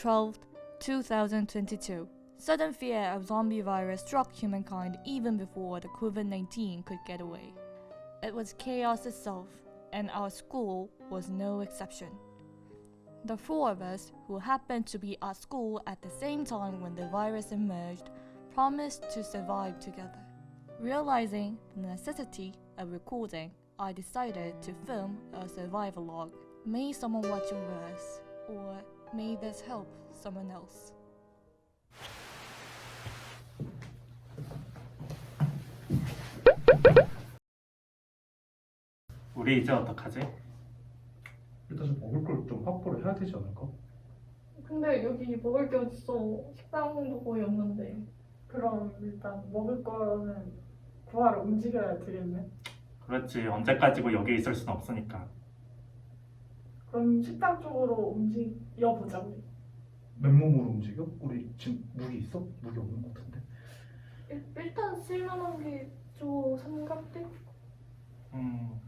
12th, 2022. Sudden fear of zombie virus struck humankind even before the COVID 19 could get away. It was chaos itself, and our school was no exception. The four of us, who happened to be at school at the same time when the virus emerged, promised to survive together. Realizing the necessity of recording, I decided to film a survival log. May someone watch over us, or may this help someone else. 우리 이제 어떡하지? 일단 좀 먹을 걸 좀 확보를 해야 되지 않을까? 근데 여기 먹을 게 어딨어. 식당도 거의 없는데. 그럼 일단 먹을 거는 구하러 움직여야 되겠네. 그렇지 언제까지고 여기 있을 순 없으니까 그럼 식당 쪽으로 움직여 보자 우리. 맨몸으로 움직여? 우리 지금 무기 있어? 무기 없는 것 같은데. 일, 일단 쓸만한 게저 삼각대? 음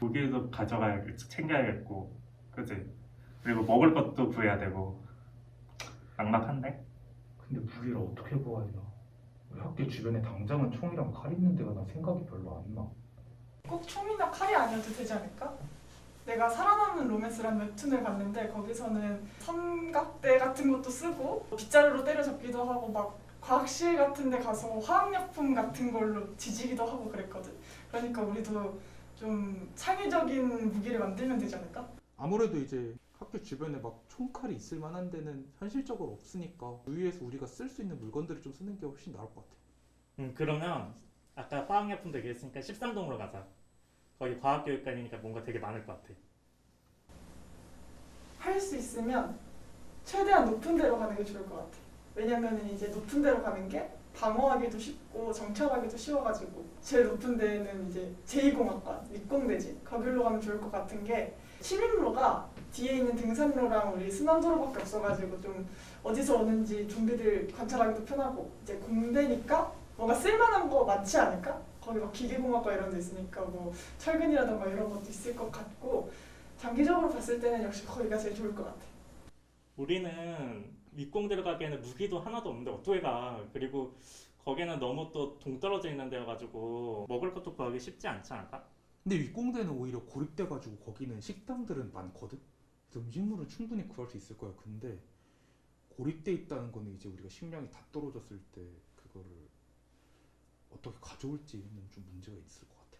무기도 가져가야겠지 챙겨야겠고 그지? 그리고 먹을 것도 구해야 되고 막막한데? 근데 무기를 어떻게 구하냐? 우리 학교 주변에 당장은 총이랑 칼 있는 데가 난 생각이 별로 안 나. 꼭 총이나 칼이 아니어도 되지 않을까? 내가 살아남는 로맨스란 웹툰을 봤는데 거기서는 삼각대 같은 것도 쓰고 빗자루로 때려잡기도 하고 막 과학실 같은 데 가서 화학약품 같은 걸로 지지기도 하고 그랬거든. 그러니까 우리도 좀 창의적인 무기를 만들면 되지 않을까? 아무래도 이제 학교 주변에 막 총칼이 있을 만한 데는 현실적으로 없으니까 주위에서 우리가 쓸 수 있는 물건들을 좀 쓰는 게 훨씬 나을 것 같아. 음, 그러면 아까 화학약품도 얘기했으니까 13동으로 가자. 거기 과학교육관이니까 뭔가 되게 많을 것 같아. 할 수 있으면 최대한 높은 데로 가는 게 좋을 것 같아. 왜냐면은 이제 높은 데로 가는 게 방어하기도 쉽고 정찰하기도 쉬워가지고 제일 높은 데는 이제 제2공학관理工대지 거기로 가면 좋을 것 같은 게 시민로가 뒤에 있는 등산로랑 우리 순환도로밖에 없어가지고 좀 어디서 오는지 좀비들 관찰하기도 편하고 이제 공대니까 뭔가 쓸만한 거 많지 않을까? 거기 막 기계공학과 이런 데 있으니까 뭐 철근이라던가 이런 것도 있을 것 같고 장기적으로 봤을 때는 역시 거기가 제일 좋을 것 같아. 우리는 윗공대로 가기에는 무기도 하나도 없는데 어떻게 가? 그리고 거기는 너무 또 동떨어져 있는 데여가지고 먹을 것도 구하기 쉽지 않지 않을까? 근데 윗공대는 오히려 고립돼가지고 거기는 식당들은 많거든. 그래서 음식물은 충분히 구할 수 있을 거야. 근데 고립돼 있다는 거는 이제 우리가 식량이 다 떨어졌을 때 그거를 어떻게 가져올지는 좀 문제가 있을 것 같아.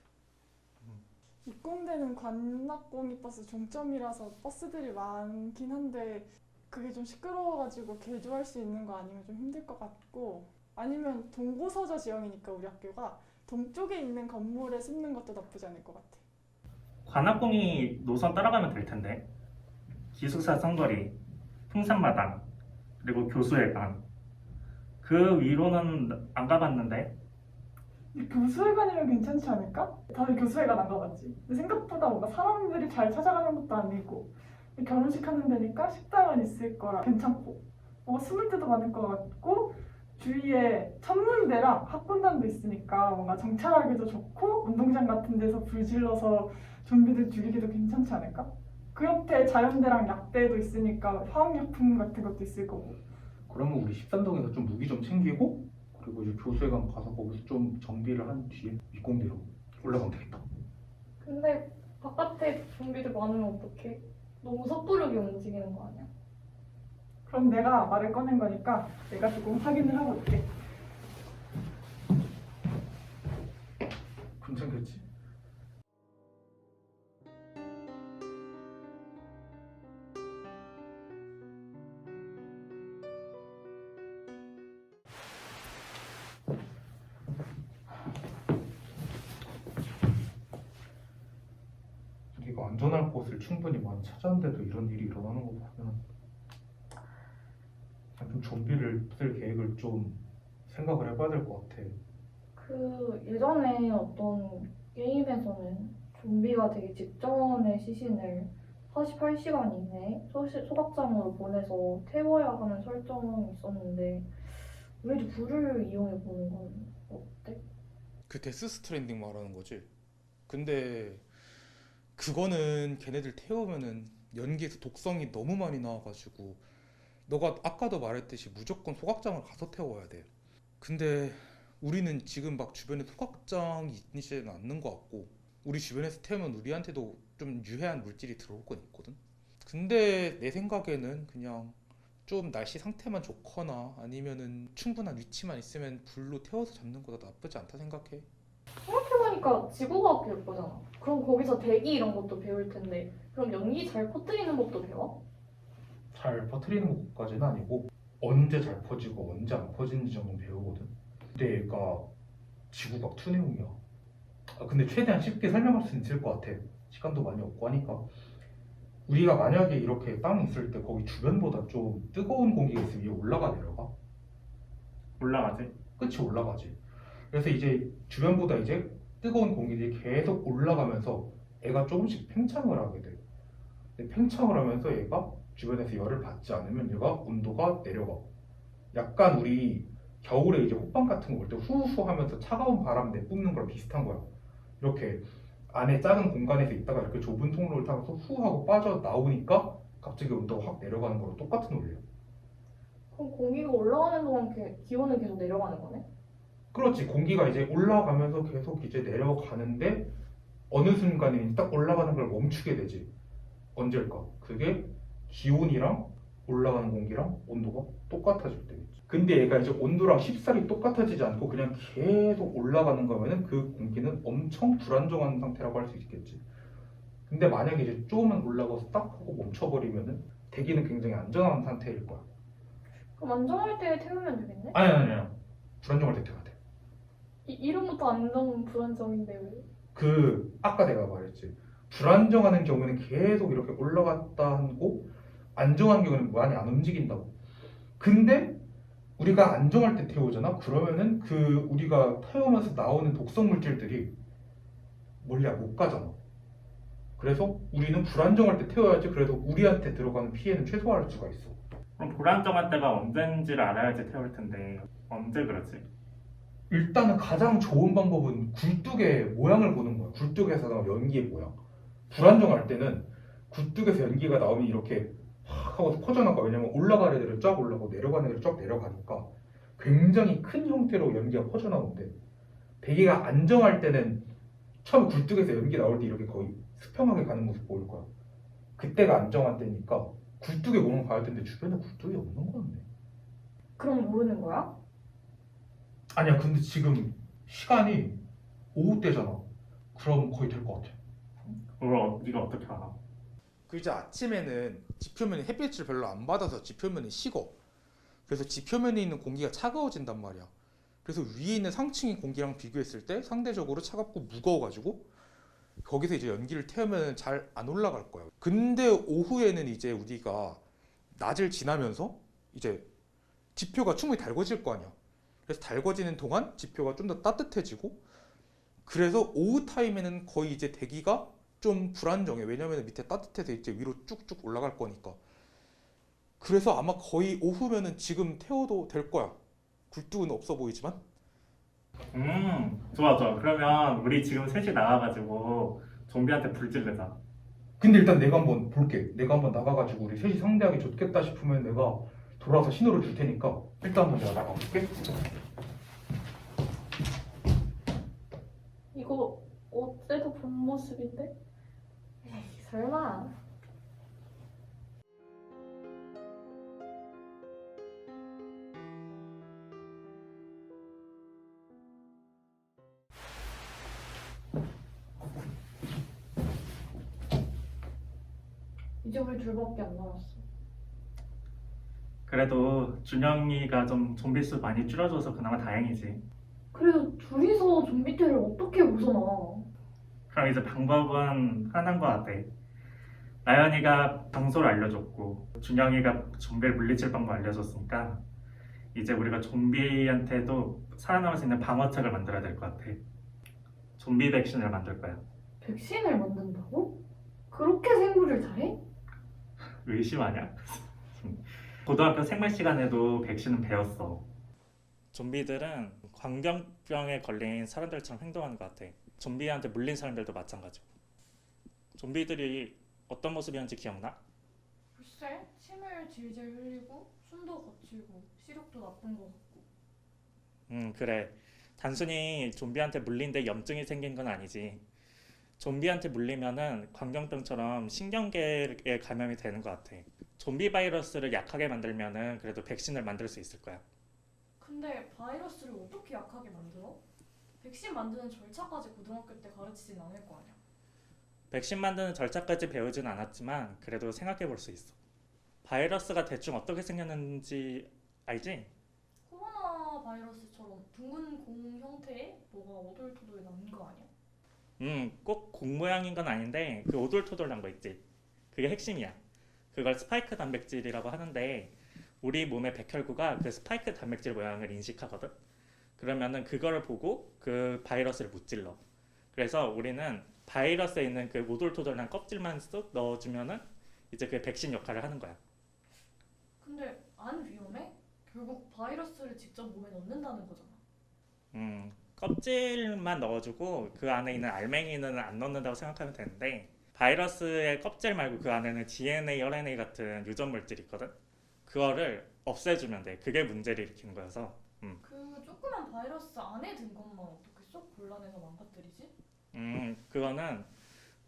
입공대는 관악공이 버스 종점이라서 버스들이 많긴 한데 그게 좀 시끄러워가지고 개조할 수 있는 거 아니면 좀 힘들 것 같고 아니면 동고서저 지형이니까 우리 학교가 동쪽에 있는 건물에 숨는 것도 나쁘지 않을 것 같아. 관악공이 노선 따라가면 될 텐데 기숙사 선거리, 풍산마당, 그리고 교수회관 그 위로는 안 가봤는데 교수회관이면 괜찮지 않을까? 다들 교수회관 안 가봤지? 생각보다 뭔가 사람들이 잘 찾아가는 것도 아니고 결혼식 하는 데니까 식당은 있을 거라 괜찮고 뭔가 숨을 데도 많을 것 같고 주위에 천문대랑 학군단도 있으니까 뭔가 정찰하기도 좋고 운동장 같은 데서 불 질러서 좀비들 죽이기도 괜찮지 않을까? 그 옆에 자연대랑 약대도 있으니까 화학약품 같은 것도 있을 거고 그러면 우리 13동에서 좀 무기 좀 챙기고 그리고 이제 교수회관 가서 거기서 좀 정비를 한 뒤에 윗공대로 올라가면 되겠다. 근데 바깥에 좀비들 많으면 어떡해? 너무 섣부르게 움직이는 거 아니야? 그럼 내가 말을 꺼낸 거니까 내가 조금 확인을 하고 올게 괜찮겠지? 충분히 많이 찾았는데도 이런 일이 일어나는 거 보면 좀 좀비를 쓸 계획을 좀 생각을 해봐야 될 것 같아. 그 예전에 어떤 게임에서는 좀비가 되기 직전의 시신을 48시간 이내에 소시, 소각장으로 보내서 태워야 하는 설정이 있었는데 우리도 불을 이용해 보는 건 어때? 그 데스 스트랜딩 말하는 거지. 근데 그거는 걔네들 태우면은 연기에서 독성이 너무 많이 나와가지고 너가 아까도 말했듯이 무조건 소각장을 가서 태워야 돼. 근데 우리는 지금 막 주변에 소각장이 있지는 않는 것 같고 우리 주변에서 태우면 우리한테도 좀 유해한 물질이 들어올 건 있거든. 근데 내 생각에는 그냥 좀 날씨 상태만 좋거나 아니면은 충분한 위치만 있으면 불로 태워서 잡는 거도 나쁘지 않다 생각해. 생각해보니까 지구과학 배울 거잖아. 그럼 거기서 대기 이런 것도 배울 텐데 그럼 연기 잘 퍼뜨리는 법도 배워? 잘 퍼뜨리는 것까지는 아니고 언제 잘 퍼지고 언제 안 퍼지는지 정도 배우거든. 근데 얘가 지구과학 투 내용이야. 아, 근데 최대한 쉽게 설명할 수 있을 것 같아. 시간도 많이 없고 하니까. 우리가 만약에 이렇게 땅에 있을 때 거기 주변보다 좀 뜨거운 공기가 있으면 위에 올라가 내려가? 올라가지. 끝이 올라가지. 그래서 이제 주변보다 이제 뜨거운 공기들이 계속 올라가면서 애가 조금씩 팽창을 하게 돼. 근데 팽창을 하면서 얘가 주변에서 열을 받지 않으면 얘가 온도가 내려가. 약간 우리 겨울에 이제 호빵 같은 거 올 때 후후 하면서 차가운 바람 내뿜는 거랑 비슷한 거야. 이렇게 안에 작은 공간에서 있다가 이렇게 좁은 통로를 타고서 후 하고 빠져 나오니까 갑자기 온도가 확 내려가는 거랑 똑같은 원리야. 그럼 공기가 올라가는 동안 게- 기온은 계속 내려가는 거네? 그렇지. 공기가 이제 올라가면서 계속 이제 내려가는데 어느 순간에 딱 올라가는 걸 멈추게 되지. 언제일까? 그게 기온이랑 올라가는 공기랑 온도가 똑같아질 때겠지. 근데 얘가 이제 온도랑 쉽사리 똑같아지지 않고 그냥 계속 올라가는 거면은 그 공기는 엄청 불안정한 상태라고 할 수 있겠지. 근데 만약에 이제 조금만 올라가서 딱 하고 멈춰버리면은 대기는 굉장히 안전한 상태일 거야. 그럼 안정할 때 태우면 되겠네? 아니 아니 아니. 불안정할 때 태워야 돼 이, 이름부터 안정 불안정인데 왜? 그 아까 내가 말했지. 불안정하는 경우는 계속 이렇게 올라갔다 하고 안정한 경우는 많이 안 움직인다고. 근데 우리가 안정할 때 태우잖아? 그러면은 그 우리가 태우면서 나오는 독성 물질들이 멀리 못 가잖아. 그래서 우리는 불안정할 때 태워야지 그래도 우리한테 들어가는 피해는 최소화할 수가 있어. 그럼 불안정한 때가 언제인지를 알아야지 태울 텐데 언제 그러지? 일단은 가장 좋은 방법은 굴뚝의 모양을 보는 거야. 굴뚝에서 나온 연기의 모양. 불안정할 때는 굴뚝에서 연기가 나오면 이렇게 확 하고 퍼져나가. 왜냐면 올라가는 애들은 쫙 올라가고 내려가는 애들은 쫙 내려가니까 굉장히 큰 형태로 연기가 퍼져나오는데 대기가 안정할 때는 처음 굴뚝에서 연기 나올 때 이렇게 거의 수평하게 가는 모습 보일 거야. 그때가 안정한 때니까 굴뚝의 모양 봐야 되는데 주변에 굴뚝이 없는 거였네. 그럼 모르는 거야? 아니야 근데 지금 시간이 오후 때잖아 그럼 거의 될 것 같아 그걸 어- 네가 어떻게 알아? 그 이제 아침에는 지표면이 햇빛을 별로 안 받아서 지표면이 식어. 그래서 지표면에 있는 공기가 차가워진단 말이야. 그래서 위에 있는 상층의 공기랑 비교했을 때 상대적으로 차갑고 무거워가지고 거기서 이제 연기를 태우면 잘 안 올라갈 거야. 근데 오후에는 이제 우리가 낮을 지나면서 이제 지표가 충분히 달궈질 거 아니야. 그래서 달궈지는 동안 지표가 좀 더 따뜻해지고 그래서 오후 타임에는 거의 이제 대기가 좀 불안정해. 왜냐면 밑에 따뜻해서 이제 위로 쭉쭉 올라갈 거니까. 그래서 아마 거의 오후면은 지금 태워도 될 거야. 굴뚝은 없어 보이지만. 음 좋아 좋아 그러면 우리 지금 셋이 나가가지고 좀비한테 불 지르자 근데 일단 내가 한번 볼게 내가 한번 나가가지고 우리 셋이 상대하기 좋겠다 싶으면 내가 돌아와서 신호를 줄 테니까 일단 내가 나가볼게. 이거 어제도 본 모습인데? 에이 설마. 이제 우리 둘밖에 안 남았어 그래도 준영이가 좀 좀비 수 많이 줄여줘서 그나마 다행이지 그래도 둘이서 좀비 떼를 어떻게 벗어나 그럼 이제 방법은 하나인 것 같아 나연이가 장소를 알려줬고 준영이가 좀비를 물리칠 방법 알려줬으니까 이제 우리가 좀비한테도 살아남을 수 있는 방어책을 만들어야 될 것 같아 좀비 백신을 만들 거야 백신을 만든다고? 그렇게 생물을 잘해? 의심하냐? 고등학교 생물 시간에도 백신은 배웠어 좀비들은 광견병에 걸린 사람들처럼 행동하는 것 같아. 좀비한테 물린 사람들도 마찬가지고. 좀비들이 어떤 모습이었는지 기억나? 글쎄 침을 질질 흘리고 숨도 거칠고 시력도 나쁜 것 같고. 음, 그래. 단순히 좀비한테 물린데 염증이 생긴 건 아니지. 좀비한테 물리면은 광견병처럼 신경계에 감염이 되는 것 같아. 좀비 바이러스를 약하게 만들면은 그래도 백신을 만들 수 있을 거야. 근데 바이러스를 어떻게 약하게 만들어? 백신 만드는 절차까지 고등학교 때 가르치진 않을 거 아니야. 백신 만드는 절차까지 배우진 않았지만 그래도 생각해 볼 수 있어. 바이러스가 대충 어떻게 생겼는지 알지? 코로나 바이러스처럼 둥근 공 형태의 뭐가 오돌토돌 나는 거 아니야? 음, 꼭 공 모양인 건 아닌데 그 오돌토돌한 거 있지. 그게 핵심이야. 그걸 스파이크 단백질이라고 하는데 우리 몸의 백혈구가 그 스파이크 단백질 모양을 인식하거든. 그러면은 그거를 보고 그 바이러스를 무찔러. 그래서 우리는 바이러스에 있는 그 오돌토돌한 껍질만 쏙 넣어주면은 이제 그 백신 역할을 하는 거야. 근데 안 위험해? 결국 바이러스를 직접 몸에 넣는다는 거잖아. 음, 껍질만 넣어주고 그 안에 있는 알맹이는 안 넣는다고 생각하면 되는데 바이러스의 껍질 말고 그 안에는 DNA, RNA 같은 유전 물질이 있거든. 그거를 없애주면 돼. 그게 문제를 일으키는 거여서. 음, 그 조그만 바이러스 안에 든 것만 어떻게 쏙 골라내서 망가뜨리지? 음, 그거는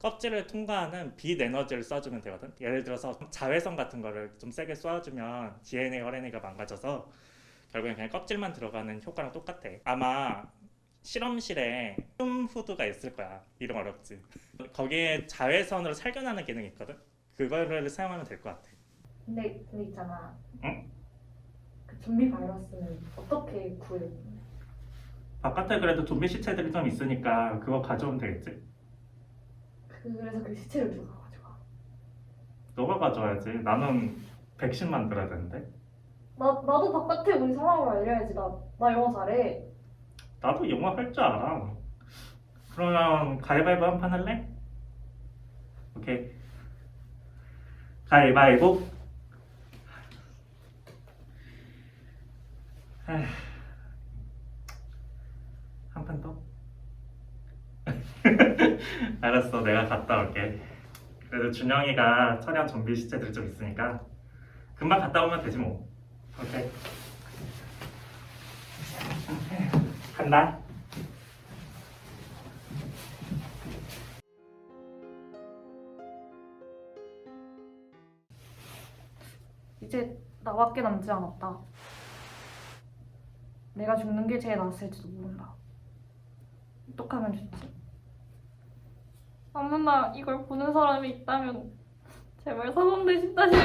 껍질을 통과하는 빛 에너지를 쏴주면 되거든. 예를 들어서 자외선 같은 거를 좀 세게 쏴주면 DNA, RNA가 망가져서 결국엔 그냥 껍질만 들어가는 효과랑 똑같아. 아마 실험실에 흠 후드가 있을 거야. 이름 어렵지. 거기에 자외선으로 살균하는 기능이 있거든. 그거를 사용하면 될 것 같아. 근데 근데 있잖아. 응? 그 좀비 바이러스는 어떻게 구해? 바깥에 그래도 좀비 시체들이 좀 있으니까 그거 가져오면 되겠지. 그래서 그 시체를 누가 가져가? 너가 가져와야지. 나는 백신 만들어야 되는데. 나 나도 바깥에 우리 상황을 알려야지. 나 나 영어 잘해. 나도 영어 할 줄 알아. 그러면 가위바위보 한 판 할래? 오케이. 가위바위보. 한 판 더? 알았어, 내가 갔다 올게. 그래도 준영이가 처리한 좀비 시체들 좀 있으니까 금방 갔다 오면 되지 뭐. 오케이. 간다. 이제 나밖에 남지 않았다. 내가 죽는 게 제일 낫을지도 모른다. 어떡하면 좋지? 아무나 이걸 보는 사람이 있다면 제발 사람 대신 다시